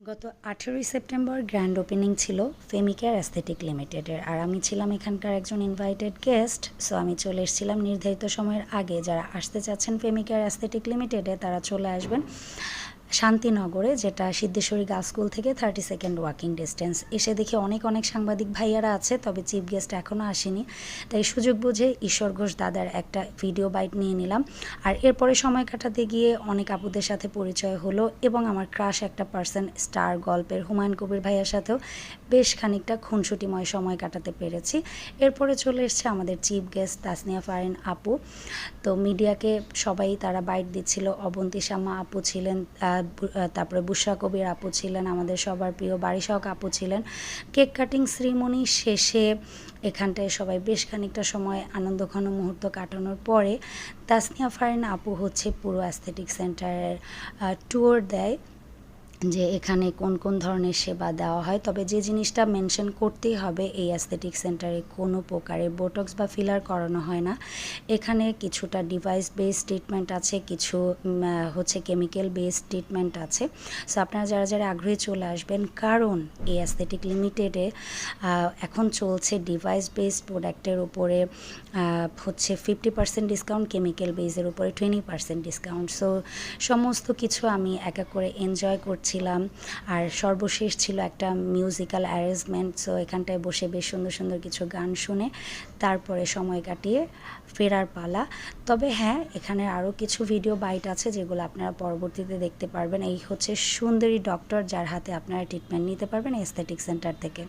গত আঠেরোই September grand opening ছিল ফেমিকেয়ার অ্যাস্থেটিক লিমিটেডের। আর আমি ছিলাম এখানকার একজন ইনভাইটেড গেস্ট সো আমি চলে এসেছিলাম নির্ধারিত সময়ের আগে। যারা আসতে চাচ্ছেন ফেমিকেয়ার অ্যাস্থেটিক লিমিটেডে, তারা চলে আসবেন। শান্তিনগরে, যেটা সিদ্ধেশ্বরী গার্লস স্কুল থেকে থার্টি সেকেন্ড ওয়াকিং ডিস্টেন্স এসে দেখি অনেক অনেক সাংবাদিক ভাইয়ারা আছে, তবে চিফ গেস্ট এখনও আসেনি। তাই সুযোগ বুঝে ঈশ্বর ঘোষ দাদার একটা ভিডিও বাইট নিয়ে নিলাম। আর এরপরে সময় কাটাতে গিয়ে অনেক আপুদের সাথে পরিচয় হলো এবং আমার ক্রাশ একটা পার্সন স্টার গল্পের হুমায়ুন কবির ভাইয়ার সাথেও বেশ খানিকটা খুনসুটিময় সময় কাটাতে পেরেছি। এরপরে চলে এসছে আমাদের চিফ গেস্ট তাসনিয়া ফারিন আপু। তো মিডিয়াকে সবাই তারা বাইট দিচ্ছিল। অবন্তী শামা আপু ছিলেন তারপরে বুসা কবির আপু ছিলেন, আমাদের সবার প্রিয় বারিশাওক আপু ছিলেন। কেক কাটিং শ্রীমণি শেষে এখানটায় সবাই বেশ খানিকটা সময় আনন্দ ঘন মুহূর্ত কাটানোর পরে তাসনিয়া ফারিন আপু হচ্ছে পুরো অ্যাস্থেটিক সেন্টারের ট্যুর দেয়। যে এখানে কোন কোন ধরনের সেবা দেওয়া হয়। তবে যে জিনিসটা মেনশন করতেই হবে, এই অ্যাস্থেটিক সেন্টারে কোনো প্রকারের বোটক্স বা ফিলার করানো হয় না। এখানে কিছুটা ডিভাইস বেসড ট্রিটমেন্ট আছে, কিছু হচ্ছে কেমিক্যাল বেসড ট্রিটমেন্ট আছে। সো আপনারা যারা যারা আগ্রহী চলে আসবেন, কারণ এই অ্যাস্থেটিক লিমিটেডে এখন চলছে ডিভাইস বেসড প্রোডাক্টের উপরে হচ্ছে ফিফটি পার্সেন্ট ডিসকাউন্ট কেমিক্যাল বেসের উপরে টোয়েন্টি পার্সেন্ট ডিসকাউন্ট সো সমস্ত কিছু আমি এক এক করে এনজয় করছিলাম। আর সর্বশেষ ছিল একটা মিউজিক্যাল অ্যারেঞ্জমেন্ট সো এখানটায় বসে বেশ সুন্দর সুন্দর কিছু গান শুনে তারপরে সময় কাটিয়ে ফেরার পালা। তবে হ্যাঁ এখানে আরও কিছু ভিডিও বাইট আছে যেগুলো আপনারা পরবর্তীতে দেখতে পারবেন। এই হচ্ছে সুন্দরী ডক্টর যার হাতে আপনারা ট্রিটমেন্ট নিতে পারবেন এস্থেটিক সেন্টার থেকে।